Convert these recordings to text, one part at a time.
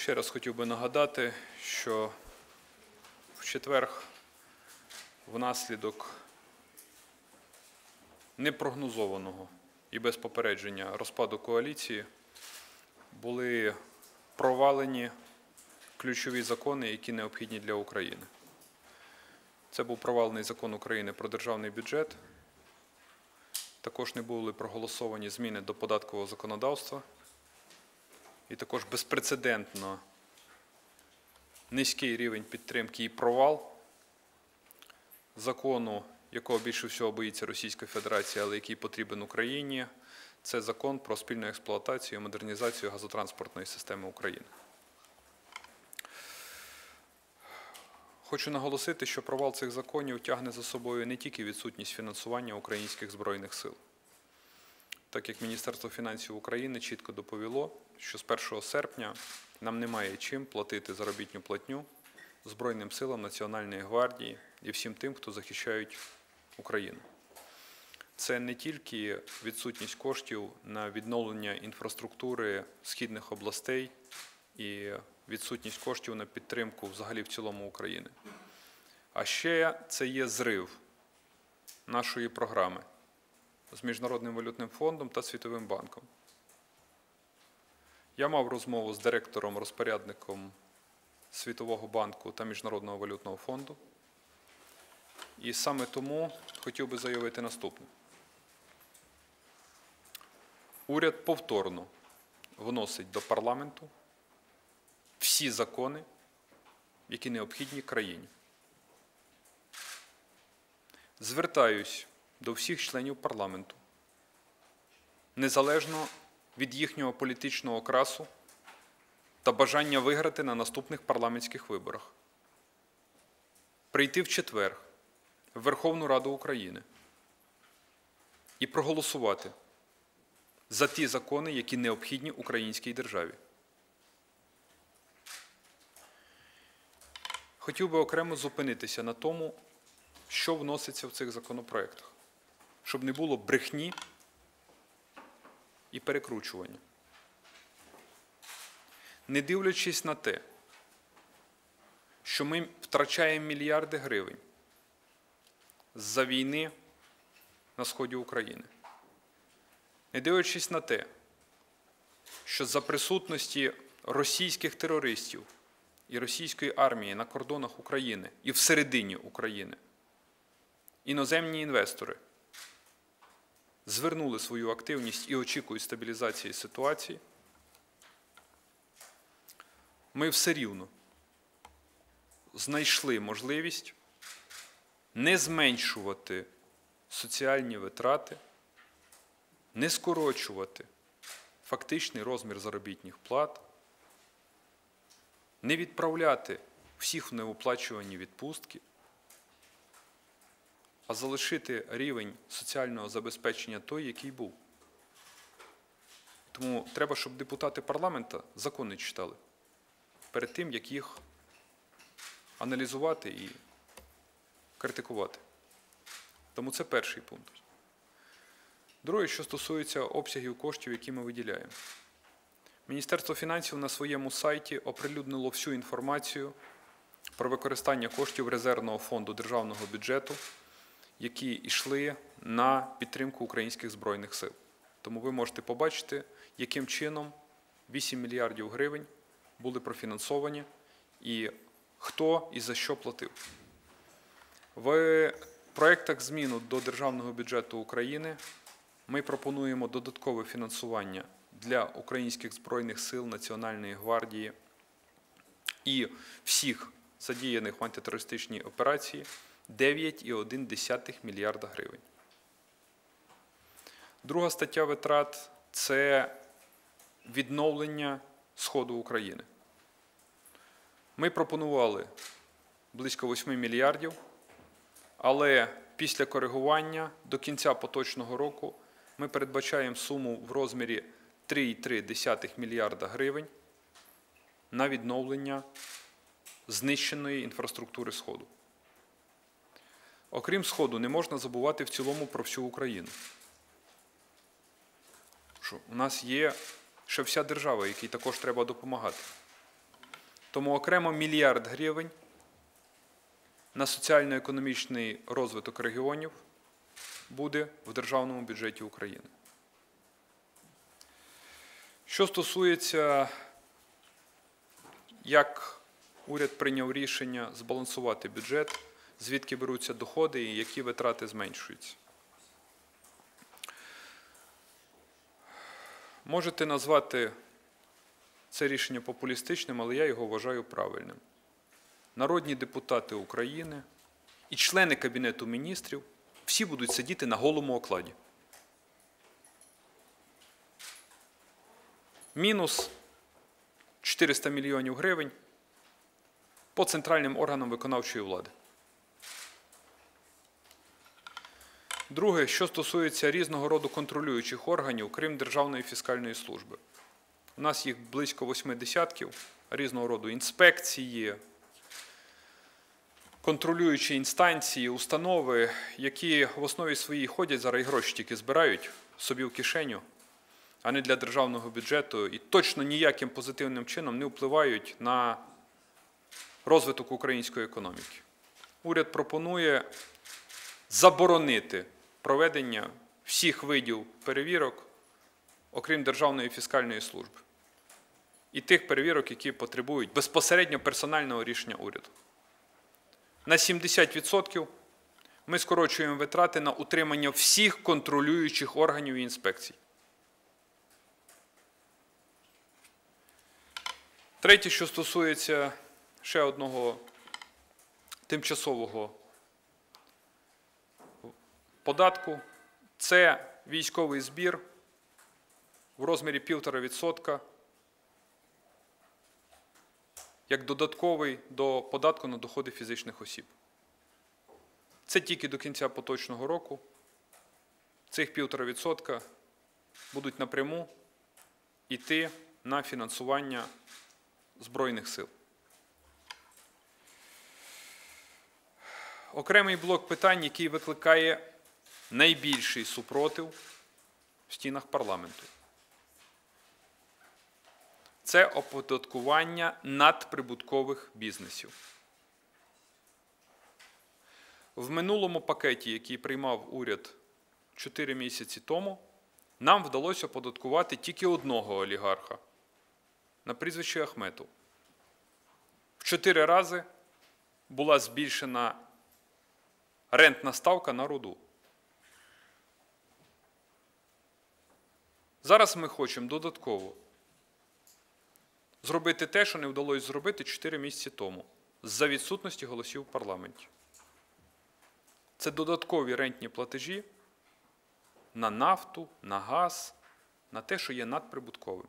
Ще раз хотів би нагадати, що в четвер внаслідок непрогнозованого і без попередження розпаду коаліції були провалені ключові закони, які необхідні для України. Це був провалений закон України про державний бюджет. Також не були проголосовані зміни до податкового законодавства. І також безпрецедентно низький рівень підтримки і провал закону, якого більше всього боїться Російська Федерація, але який потрібен Україні, це закон про спільну експлуатацію і модернізацію газотранспортної системи України. Хочу наголосити, що провал цих законів тягне за собою не тільки відсутність фінансування українських збройних сил. Так як Міністерство фінансів України чітко доповіло, що з 1 серпня нам немає чим платити заробітну платню Збройним силам Національної гвардії і всім тим, хто захищають Україну. Це не тільки відсутність коштів на відновлення інфраструктури східних областей і відсутність коштів на підтримку взагалі в цілому України. А ще це є зрив нашої програми з Міжнародним валютним фондом та Світовим банком. Я мав розмову з директором, розпорядником Світового банку та Міжнародного валютного фонду. І саме тому хотів би заявити наступне. Уряд повторно вносить до парламенту всі закони, які необхідні країні. Звертаюсь до всіх членів парламенту, незалежно від їхнього політичного окрасу та бажання виграти на наступних парламентських виборах, прийти в четвер в Верховну Раду України і проголосувати за ті закони, які необхідні українській державі. Хотів би окремо зупинитися на тому, що вноситься в цих законопроектах, щоб не було брехні і перекручування. Не дивлячись на те, що ми втрачаємо мільярди гривень з-за війни на сході України, не дивлячись на те, що за присутності російських терористів і російської армії на кордонах України і всередині України іноземні інвестори звернули свою активність і очікують стабілізації ситуації, ми все рівно знайшли можливість не зменшувати соціальні витрати, не скорочувати фактичний розмір заробітних плат, не відправляти всіх в неоплачувані відпустки, а залишити рівень соціального забезпечення той, який був. Тому треба, щоб депутати парламента закони читали перед тим, як їх аналізувати і критикувати. Тому це перший пункт. Друге, що стосується обсягів коштів, які ми виділяємо. Міністерство фінансів на своєму сайті оприлюднило всю інформацію про використання коштів резервного фонду державного бюджету, які йшли на підтримку українських збройних сил. Тому ви можете побачити, яким чином 8 мільярдів гривень були профінансовані і хто і за що платив. В проєктах зміну до державного бюджету України ми пропонуємо додаткове фінансування для українських збройних сил Національної гвардії і всіх задіяних в антитерористичній операції 9,1 мільярда гривень. Друга стаття витрат це відновлення Сходу України. Ми пропонували близько 8 мільярдів, але після коригування до кінця поточного року ми передбачаємо суму в розмірі 3,3 мільярда гривень на відновлення знищеної інфраструктури Сходу. Окрім Сходу, не можна забувати в цілому про всю Україну. Що у нас є ще вся держава, якій також треба допомагати. Тому окремо мільярд гривень на соціально-економічний розвиток регіонів буде в державному бюджеті України. Що стосується, як уряд прийняв рішення збалансувати бюджет, звідки беруться доходи і які витрати зменшуються. Можете назвати це рішення популістичним, але я його вважаю правильним. Народні депутати України і члени Кабінету міністрів всі будуть сидіти на голому окладі. Мінус 400 мільйонів гривень по центральним органам виконавчої влади. Друге, що стосується різного роду контролюючих органів, крім Державної фіскальної служби. У нас їх близько восьми десятків різного роду інспекції, контролюючі інстанції, установи, які в основі своїй ходять зараз і гроші тільки збирають собі в кишеню, а не для державного бюджету, і точно ніяким позитивним чином не впливають на розвиток української економіки. Уряд пропонує заборонити проведення всіх видів перевірок, окрім Державної фіскальної служби, і тих перевірок, які потребують безпосередньо персонального рішення уряду. На 70% ми скорочуємо витрати на утримання всіх контролюючих органів і інспекцій. Третє, що стосується ще одного тимчасового податку, це військовий збір в розмірі 1,5% як додатковий до податку на доходи фізичних осіб. Це тільки до кінця поточного року. Цих 1,5% будуть напряму йти на фінансування Збройних сил. Окремий блок питань, який викликає найбільший супротив в стінах парламенту. Це оподаткування надприбуткових бізнесів. В минулому пакеті, який приймав уряд 4 місяці тому, нам вдалося оподаткувати тільки одного олігарха на прізвище Ахметов. В 4 рази була збільшена рентна ставка на руду. Зараз ми хочемо додатково зробити те, що не вдалося зробити 4 місяці тому, за відсутності голосів в парламенті. Це додаткові рентні платежі на нафту, на газ, на те, що є надприбутковим.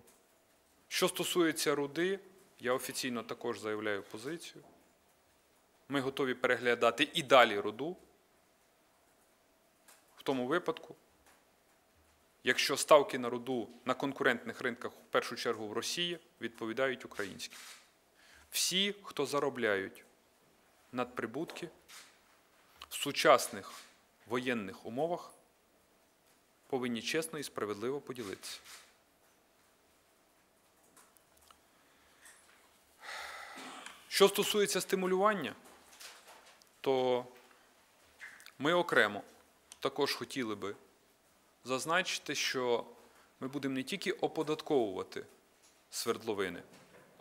Що стосується руди, я офіційно також заявляю позицію. Ми готові переглядати і далі руду в тому випадку, якщо ставки на руду на конкурентних ринках, в першу чергу в Росії, відповідають українським. Всі, хто заробляють надприбутки в сучасних воєнних умовах, повинні чесно і справедливо поділитися. Що стосується стимулювання, то ми окремо також хотіли би зазначити, що ми будемо не тільки оподатковувати свердловини,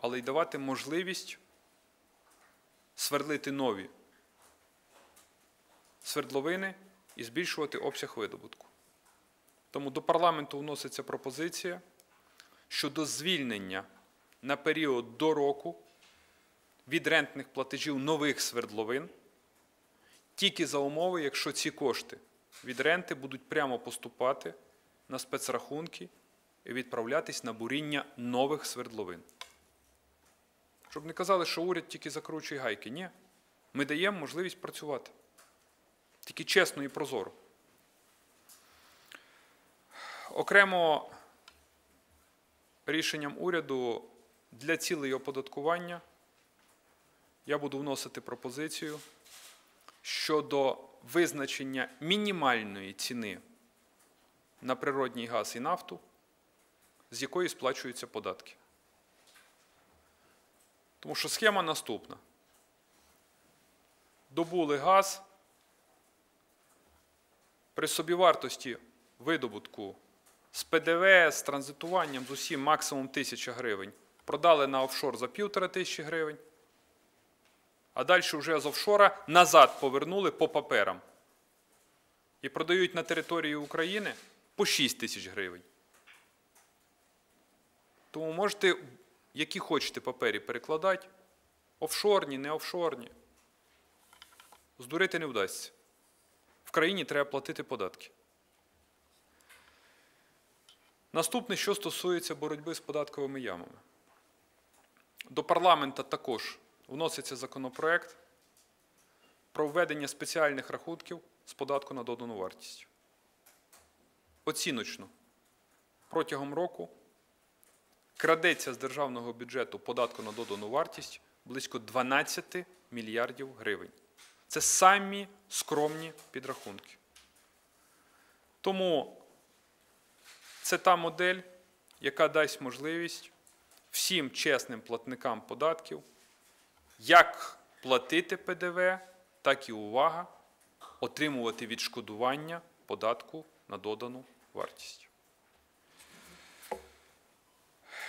але й давати можливість свердлити нові свердловини і збільшувати обсяг видобутку. Тому до парламенту вноситься пропозиція щодо звільнення на період до року від рентних платежів нових свердловин тільки за умови, якщо ці кошти від ренти будуть прямо поступати на спецрахунки і відправлятись на буріння нових свердловин. Щоб не казали, що уряд тільки закручує гайки. Ні. Ми даємо можливість працювати. Тільки чесно і прозоро. Окремо рішенням уряду для цілей оподаткування я буду вносити пропозицію щодо визначення мінімальної ціни на природній газ і нафту, з якої сплачуються податки. Тому що схема наступна. Добули газ при собівартості видобутку з ПДВ, з транзитуванням, з усім максимум 1000 гривень. Продали на офшор за півтора тисячі гривень. А далі вже з офшора назад повернули по паперам. І продають на території України по 6 тисяч гривень. Тому можете, які хочете папері перекладати, офшорні, не офшорні. Здурити не вдасться. В країні треба платити податки. Наступне, що стосується боротьби з податковими ямами. До парламента також вноситься законопроект про введення спеціальних рахунків з податку на додану вартість. Оціночно протягом року крадеться з державного бюджету податку на додану вартість близько 12 мільярдів гривень. Це самі скромні підрахунки. Тому це та модель, яка дасть можливість всім чесним платникам податків як платити ПДВ, так і увага, отримувати відшкодування податку на додану вартість.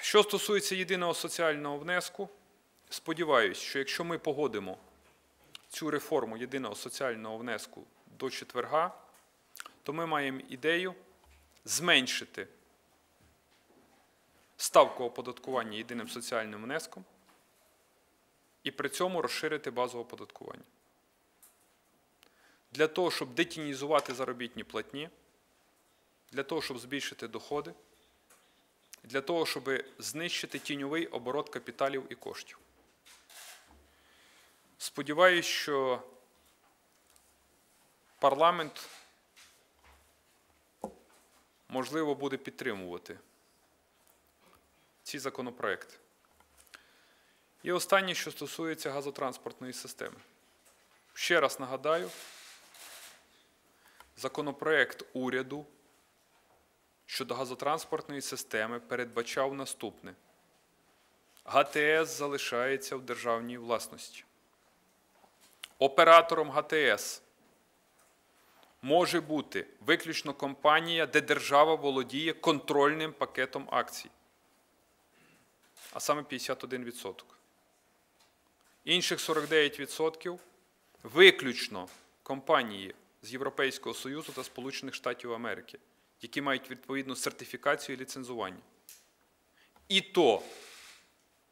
Що стосується єдиного соціального внеску, сподіваюся, що якщо ми погодимо цю реформу єдиного соціального внеску до четверга, то ми маємо ідею зменшити ставку оподаткування єдиним соціальним внеском і при цьому розширити базу оподаткування. Для того, щоб детінізувати заробітні платні, для того, щоб збільшити доходи, для того, щоб знищити тіньовий оборот капіталів і коштів. Сподіваюсь, що парламент можливо буде підтримувати ці законопроекти. І останнє, що стосується газотранспортної системи. Ще раз нагадаю, законопроект уряду щодо газотранспортної системи передбачав наступне. ГТС залишається в державній власності. Оператором ГТС може бути виключно компанія, де держава володіє контрольним пакетом акцій, а саме 51%. Інших 49% виключно компанії з Європейського Союзу та Сполучених Штатів Америки, які мають відповідну сертифікацію і ліцензування. І то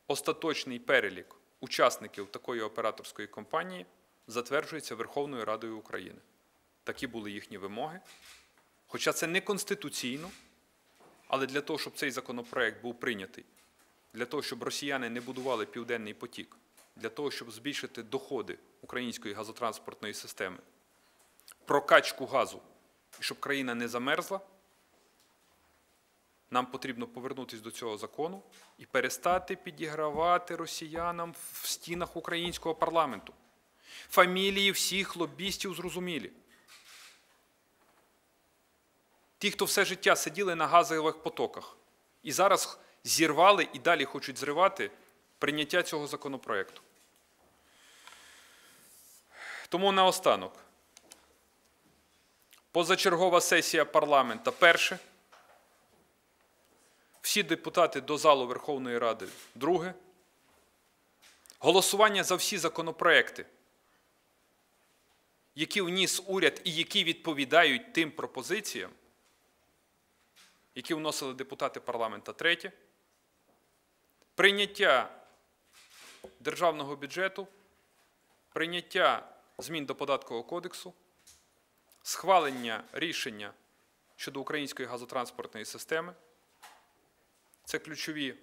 остаточний перелік учасників такої операторської компанії затверджується Верховною Радою України. Такі були їхні вимоги. Хоча це не конституційно, але для того, щоб цей законопроект був прийнятий, для того, щоб росіяни не будували південний потік, для того, щоб збільшити доходи української газотранспортної системи, прокачку газу, і щоб країна не замерзла, нам потрібно повернутися до цього закону і перестати підігравати росіянам в стінах українського парламенту. Фамілії всіх лобістів зрозумілі. Ті, хто все життя сиділи на газових потоках і зараз зірвали і далі хочуть зривати прийняття цього законопроекту. Тому наостанок. Позачергова сесія парламента перше. Всі депутати до залу Верховної Ради друге. Голосування за всі законопроекти, які вніс уряд і які відповідають тим пропозиціям, які вносили депутати парламента третє. Прийняття державного бюджету, прийняття змін до податкового кодексу, схвалення рішення щодо української газотранспортної системи. Це ключові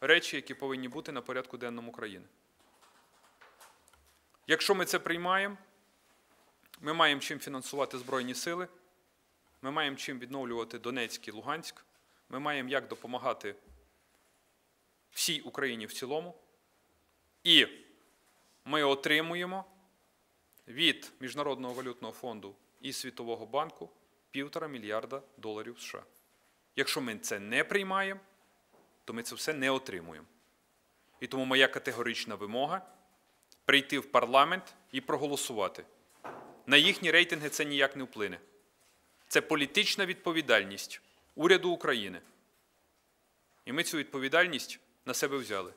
речі, які повинні бути на порядку денному країни. Якщо ми це приймаємо, ми маємо чим фінансувати Збройні сили, ми маємо чим відновлювати Донецьк і Луганськ, ми маємо як допомагати всій Україні в цілому. І ми отримуємо від Міжнародного валютного фонду і Світового банку півтора мільярда доларів США. Якщо ми це не приймаємо, то ми це все не отримуємо. І тому моя категорична вимога прийти в парламент і проголосувати. На їхні рейтинги це ніяк не вплине. Це політична відповідальність уряду України. І ми цю відповідальність на себе взяли.